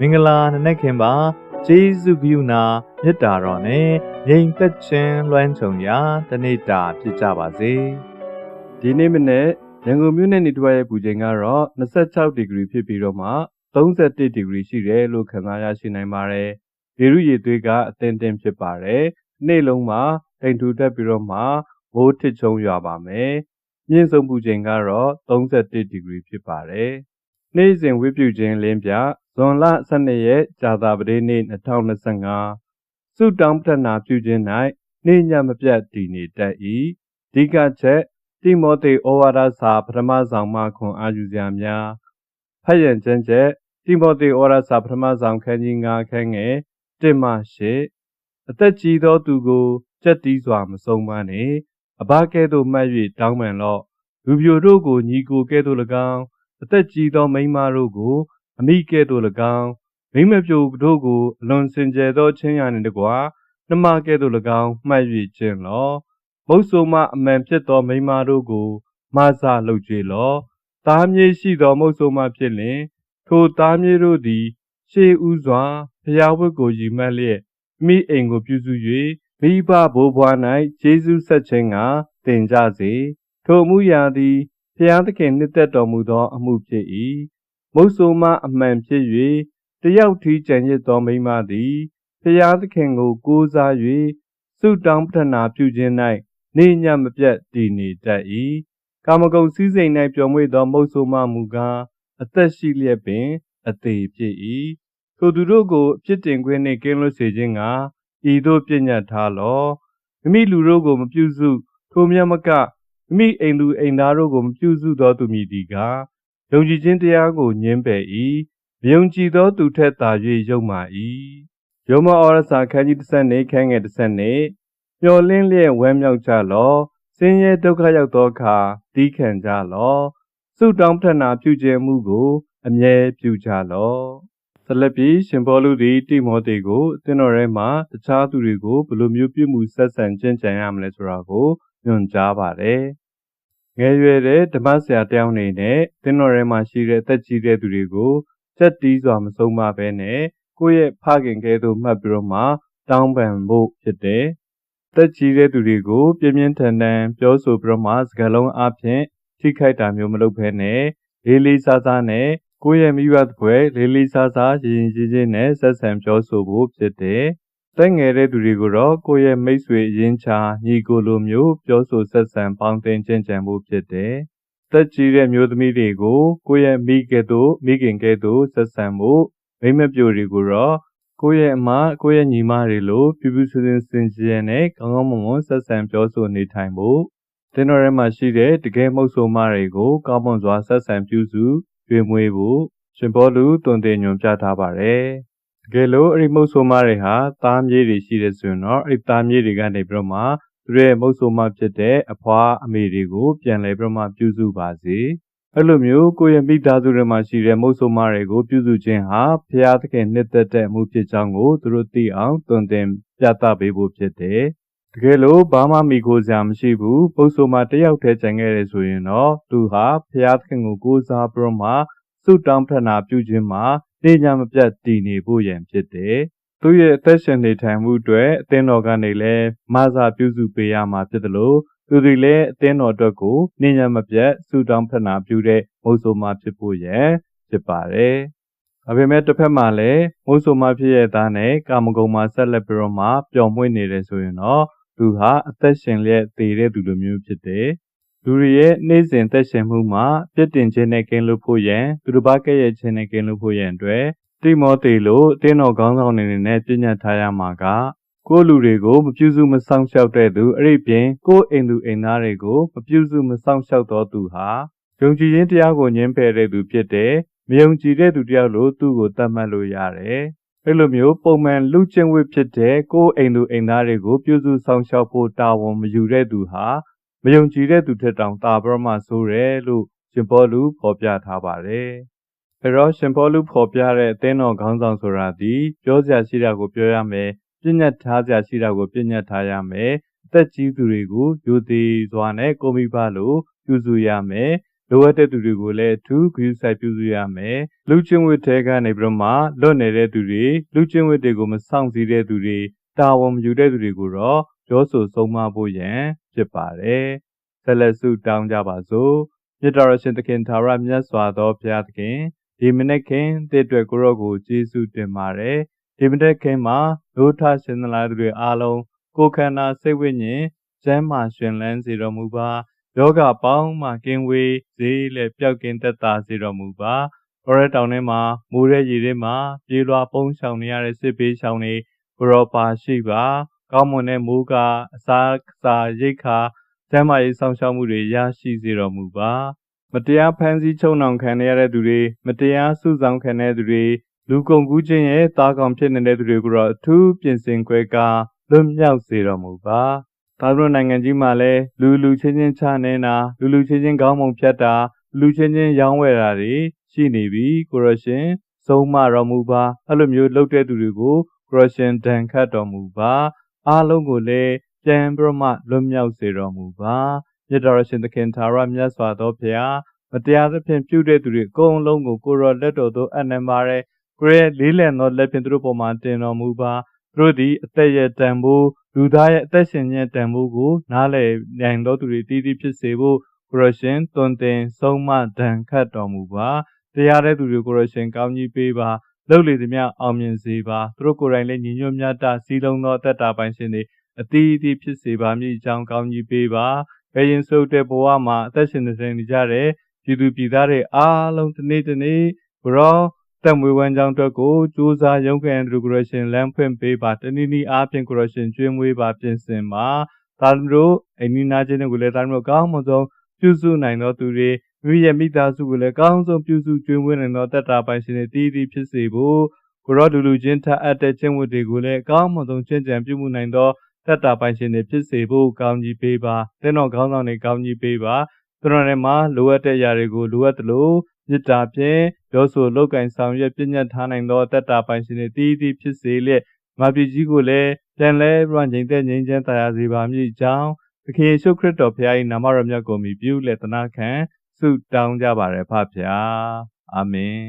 မင်္ဂလာနံနက်ခင်ပါဂျေဇုဂိယုနာမေတ္တာတော်နဲ့ငြိမ်သက်ခြင်းလွှမ်းခြုံရာတနေ့တာဖြစ်ကြပါစေဒီနေ့မနေ့ရန်ကုန်မြို့နယ်နေတစ်ဝက်ရဲ့ပူချိန်ကတော့26ဒီဂရီဖြစ်ပြီးတော့မှ31ဒီဂရီရှိတယ်လို့ခန့်မှန်းရရှိနိုင်ပါတယ်။ရေရုရေသွေးကအသင့်တင်ဖြစ်ပါတယ်။နေ့လုံးမှာတိမ်ထူတက်ပြီးတော့မှမိုးထစ်ချုံရွာပါမယ်။မြင့်ဆုံးပူချိန်ကတော့31ဒီဂရီဖြစ်ပါတယ်။နေ့စဉ်ဝိပုခြင်းလင်းပြ ဇွန်လ12ရက်ကြာသပတေးနေ့2025စုတောင်းပတနာပြုခြင်း၌နေ့ညမပြတ်တည်နေတတ်၏။ဒီကချက်တိမောသေဩဝါဒစာပထမဆောင်မှခွန်အာယူစရာများဖတ်ရန်ကျမ်းချက်တိမောသေဩဝါဒစာပထမဆောင်ခန်းကြီး9ခန်းငယ်1မှ8အသက်ကြီးသောသူကိုကြက်တီးစွာမဆုံးမနှင့်အဘကဲ့သို့မှတ်၍တောင်းပန်လော့လူပြိုတို့ကိုညီကိုကဲ့သို့၎င်းအသက်ကြီးသောမိန်းမတို့ကို အမိကဲ့သို့၎င်းမိမပြိုတို့ကိုအလွန်စင်ကြယ်သောချင်းရာနှင့်တကွာနှမကဲ့သို့၎င်းမှတ်၍ကျင့်လော့မုတ်ဆိုးမအမှန်ဖြစ်သောမိန်းမတို့ကိုမဆလှုပ်ကြွေလော့။သားမြေးရှိသောမုတ်ဆိုးမဖြစ်လျင်ထိုသားမြေးတို့သည် ရှေးဥစွာဖျားဝတ်ကိုယူမှတ်လျက်မိအိမ်ကိုပြုစု၍မိဘဘိုးဘွား၌ကျေးဇူးဆက်ခြင်းကတင်ကြစေ။ထိုအမှုရာသည်ဖျားသခင်နှစ်သက်တော်မူသောအမှုဖြစ်၏။ မုတ်ဆိုးမအမှန်ဖြစ်၍တယောက်ထီးကြံရစ်သောမိန်းမသည်ဖျားသခင်ကို ကိုးစား၍ဆုတောင်းပတနာပြုခြင်း၌နေညမပြတ်တည်နေတတ်၏ကာမဂုဏ်စည်းစိမ်၌ပျော်မွေ့သောမုတ်ဆိုးမမူကားအသက်ရှိလျက်ပင် အသေးဖြစ်၏ထိုသူတို့ကိုအပြစ်တင်ခွင့်နှင့်ကင်းလွတ်စေခြင်းကဤသို့ပြည့်ညတ်ထားလောမိမိလူတို့ကိုမပြုစု ထိုမြတ်မကမိမိအိမ်သူအိမ်သားတို့ကိုမပြုစုသောသူမည်သည်ကား ယုံကြည်ခြင်းတရားကိုညှင်းပယ်၏မယုံကြည်သောသူထက်သာ၍ယုံမာ၏ယောမဩရစာခန်းကြီး30နေခန်းငယ်30နေမျော်လင့်လျက်ဝမ်းမြောက်ကြလော့ဆင်းရဲဒုက္ခရောက်သောအခါတီးခံကြလော့ဆုတောင်းပတနာပြုခြင်းမှုကို အမြဲပြုကြလော့ဆက်လက်ပြီးရှင်ဘောလူသည်တိမောသေကိုအသင်တော်ထဲမှာတခြားသူတွေကိုဘယ်လိုမျိုးပြုမှုဆက်ဆံကျင့်ကြံရမလဲဆိုတာကိုညွှန်ကြားပါတယ် ငယ်ရွယ်တဲ့ဓမ္မဆရာတယောက်အနေနဲ့သင်တော်ထဲမှာရှိတဲ့အသက်ကြီးတဲ့သူတွေကိုစက်တီးစွာမဆုံးမဘဲနဲ့ကိုယ့်ရဲ့ဖခင်ကဲသို့မှတ်ပြီးတော့မှတောင်းပန်ဖို့ဖြစ်တယ်တက်ကြီးတဲ့သူတွေကို ပြင်းပြင်းထန်ထန်ပြောဆိုပြီးတော့မှစကားလုံးအပြင်ထိခိုက်တာမျိုးမလုပ်ဘဲနဲ့လေးလေးစားစားနဲ့ကိုယ့်ရဲ့မိဘတစ်ပွဲလေးလေးစားစားရရင်ချင်းချင်းနဲ့ဆက်ဆံပြောဆိုဖို့ဖြစ်တယ်။ တက်ငယ်တဲ့သူတွေကိုတော့ကိုယ့်ရဲ့မိတ်ဆွေရင်းချာညီကိုလိုမျိုးပြောဆိုဆက်ဆံပေါင်းတင်ချင်းချန်ဖို့ဖြစ်တယ်။တက်ကြီးတဲ့မျိုးသမီးတွေကိုကိုယ့်ရဲ့မိကဲ့သို့မိခင်ကဲ့သို့ဆက်ဆံဖို့မိမပြိုတွေကိုတော့ကိုယ့်ရဲ့အမကိုယ့်ရဲ့ညီမတွေလိုပြူပြူစင်စင်စင်ကြယ်နဲ့ကောင်းကောင်းမွန်မွန်ဆက်ဆံပြောဆိုနေထိုင်ဖို့တင်တော်ရဲမှာရှိတဲ့တကယ်မှုတ်ဆိုးမတွေကိုကောင်းမွန်စွာဆက်ဆံပြုစုကျွေးမွေးဖို့ရှင်ဘောလူတွင်တင်ညွှန်ပြထားပါတယ်တ ကယ်လို့အဲ့ဒီမှုတ်ဆိုးမတွေဟာသားမြေးတွေရှိတဲ့ဆိုရင်တော့အဲ့ဒီသားမြေးတွေကနေပြီးတော့မှသူရဲ့မုတ်ဆိုးမဖြစ်တဲ့အဖွားအမေတွေကို ပြန်လဲပြီးတော့မှပြုစုပါစေအဲ့လိုမျိုးကိုယ့်ရဲ့မိသားစုတွေမှာရှိတဲ့မုတ်ဆိုးမတွေကိုပြုစုခြင်းဟာဖျားသခင်နှစ်သက်တဲ့မှုဖြစ်ကြောင်းကိုသူတို့သိအောင်တွင်တင်ပြသပေးဖို့ဖြစ်တယ်။တကယ်လို့ဘာမှမိခိုးစရာမရှိဘူးပုတ်ဆိုးမတယောက်တည်းကြံခဲ့တယ်ဆိုရင်တော့သူဟာဖျားသခင်ကိုကိုးစားပြီးတော့မှဆုတောင်းပတနာပြုခြင်းမှာ နေညာမပြတ်တည်နေဖို့ရန်ဖြစ်တယ်။သူရဲ့အသက်ရှင်နေထိုင်မှုအတွက်အသင်းတော်ကနေလည်းမဆာပြုစုပေးရမှာဖြစ်တယ်လို့သူတွေလည်းအသင်းတော်အတွက်ကိုနေညာမပြတ်ဆုတောင်းပတနာပြုတဲ့မုတ်ဆိုးမဖြစ်ဖို့ရန်ဖြစ်ပါတယ်။ဒါပေမဲ့တစ်ဖက်မှာလည်းမုတ်ဆိုးမဖြစ်ရဲ့သားနဲ့ကာမဂုဏ်မှာဆက်လက်ပြီးတော့မှပျော်မွေ့နေတယ်ဆိုရင်တော့သူဟာအသက်ရှင်လျက်တည်တဲ့သူလိုမျိုးဖြစ်တယ်။ လူတွေရဲ့နေ့စဉ်သက်ရှင်မှုမှာပြစ်တင်ခြင်းနဲ့ကင်းလွတ်ဖို့ရန်သူတစ်ပါးကဲ့ရဲ့ခြင်းနဲ့ကင်းလွတ်ဖို့ရန်အတွက်တိမောသေလိုအတင်းတော်ကောင်းဆောင်နေနဲ့ပြညတ်ထားရမှာကကိုယ်လူတွေကိုမပြုစုမဆောင်ရှောက်တဲ့သူအဲ့ဒီပြင်ကိုယ်အိမ်သူအိမ်သားတွေကိုမပြုစုမဆောင်ရှောက်တော်သူဟာယုံကြည်ခြင်းတရားကိုညှင်းပယ်တဲ့သူဖြစ်တယ်မယုံကြည်တဲ့သူတယောက်လိုသူ့ကိုတတ်မှတ်လို့ရတယ်အဲ့လိုမျိုးပုံမှန်လူချင်းဝိဖြစ်တဲ့ကိုယ်အိမ်သူအိမ်သားတွေကိုပြုစုဆောင်ရှောက်ဖို့တာဝန်မယူတဲ့သူဟာ မယုံကြည်တဲ့သူထက်တောင်တာပြမဆိုးတယ်လို့ရှင်ဘောလူဖော်ပြထားပါတယ်အဲ့တော့ရှင်ဘောလူဖော်ပြတဲ့အသင်းတော်ခေါင်းဆောင်ဆိုတာဒီပြောစရာရှိတာကိုပြောရမယ်ပြညတ်ထားစရာရှိတာကိုပြညတ်ထားရမယ်အသက်ကြီးသူတွေကိုယူသည်စွာနဲ့ကိုမိဘလိုပြုစုရမယ်လိုအပ်တဲ့သူတွေကိုလည်းအထူးဂရုစိုက်ပြုစုရမယ်လူချင်းဝတ်ထဲကနေပြီးတော့မှလွတ်နေတဲ့သူတွေလူချင်းဝတ်တွေကိုမဆောင်စည်းတဲ့သူတွေတာဝန်မယူတဲ့သူတွေကိုတော့ပြောဆိုဆုံးမဖို့ရန် ဖြစ်ပါတယ်ဆက်လက်ဆုတောင်းကြပါစို့မြတ်တော်ရရှင်သခင်သာရမြတ်စွာသောဘုရားသခင်ဒီမနေ့ခင်တည့်အတွက်ကိုရောကိုကျေးဇူးတင်ပါတယ်ဒီမနေ့ခင်မှာလို့ထရှင်သလားသူတွေအားလုံးကိုယ်ခန္ဓာစိတ်ဝိညာဉ်ကျမ်းမာရှင်လန်းစေတော်မူပါယောဂပေါင်းမှကင်းဝေးစေလေပျောက်ကင်းသက်သာစေတော်မူပါဘောရတောင်ထဲမှာမိုးရဲရေထဲမှာပြေးလွှာပုံးဆောင်နေရတဲ့စစ်ပေးဆောင်နေဘရောပါရှိပါ ကောင်းမွန်တဲ့မိုးကအစာအစာရိတ်ခါကျမ်းမာရေးဆောင်ရှောက်မှုတွေရရှိစေတော်မူပါမတရားဖန်ဆီးချုံနှောင်ခံရတဲ့သူတွေမတရားစုဆောင်ခံတဲ့သူတွေလူကုန်ကူးခြင်းရဲ့တာကောင်ဖြစ်နေတဲ့သူတွေကိုတော့အထူးပြင်ဆင်ခွဲကာလွတ်မြောက်စေတော်မူပါသာတို့နိုင်ငံကြီးမှာလည်းလူလူချင်းချင်းချနေတာလူလူချင်းချင်းကောင်းမွန်ဖြတ်တာလူလူချင်းချင်းရောင်းဝယ်တာတွေရှိနေပြီကိုရရှင်ဆုံးမတော်မူပါအဲ့လိုမျိုးလှုပ်တဲ့သူတွေကိုကိုရရှင်ဒဏ်ခတ်တော်မူပါ အားလုံးကိုလည်းပြန်ပြီးတော့မှလွတ်မြောက်စေတော်မူပါမြတ်တော်ရှင်သခင်သာရမြတ်စွာသောဘုရားမတရားသဖြင့်ပြုတဲ့သူတွေအကုန်လုံးကိုကိုရောလက်တော်သို့အနံပါရဲကိုရဲ့လေးလံသောလက်ဖြင့်သူတို့ပေါ်မှာတင်တော်မူပါသူတို့သည်အသက်ရဲ့တန်ဖိုးလူသားရဲ့အသက်ရှင်ခြင်းတန်ဖိုးကို နားလည်နိုင်သောသူတွေတည်တည်ဖြစ်စေဖို့ကိုရရှင်တွင်တင်ဆုံးမဒဏ်ခတ်တော်မူပါတရားတဲ့သူတွေကိုရရှင်ကောင်းကြီးပေးပါ လှုပ်လေသည်များအောင်မြင်စေပါသူတို့ကိုယ်တိုင်လည်းညီညွတ်မြတ်တာစီလုံးသောအသက်တာပိုင်ရှင်တွေအတီးအတီးဖြစ်စေပါမည်အကြောင်းကောင်းကြီးပေးပါဘယ်ရင်ဆုပ်တဲ့ဘဝမှာအသက်ရှင်နေကြတဲ့ပြည်သူပြည်သားတွေအားလုံးတစ်နေ့တစ်နေ့ဘရောတက်မွေးဝမ်းကြောင်းအတွက်ကိုစူးစမ်းရုံးကန်သူကိုရရှင်လမ်းဖွင့်ပေးပါတနည်းနည်းအားဖြင့်ကိုရရှင်ကျွေးမွေးပါပြင်ဆင်ပါသာသမတို့အိမ်နီးနားချင်းတွေကိုလည်းသာသမတို့ကောင်းမွန်ဆုံးပြုစုနိုင်သောသူတွေ မိရဲ့မိသားစုကိုလည်းကောင်းဆုံးပြုစုကျွေးမွေးနိုင်သောတက်တာပိုင်ရှင်တွေတည်တည်ဖြစ်စေဖို့ကိုရောလူလူချင်းထအပ်တဲ့ချင်းဝတ်တွေကိုလည်းကောင်းမွန်ဆုံးချင့်ကြံပြုမှုနိုင်သောတက်တာပိုင်ရှင်တွေဖြစ်စေဖို့ကောင်းကြီးပေးပါတင်းတော်ခေါင်းဆောင်တွေကောင်းကြီးပေးပါသူတို့တွေမှာလိုအပ်တဲ့အရာတွေကိုလိုအပ်သလိုမေတ္တာဖြင့်ပြောဆိုလောက်ကင်ဆောင်ရွက်ပြည့်ညတ်ထားနိုင်သောတက်တာပိုင်ရှင်တွေတည်တည်ဖြစ်စေလျက်မပြည်ကြီးကိုလည်းပြန်လဲပြန့်ငြိမ်တဲ့ငြိမ်းချမ်းတရားစေပါမည်ကြောင်းသခင်ယေရှုခရစ်တော်ဖခင်၏နာမတော်မြတ်ကိုမြည်ပြုလက်သနာခံ ဆုတောင်းကြပါရဖဖျားအာမင်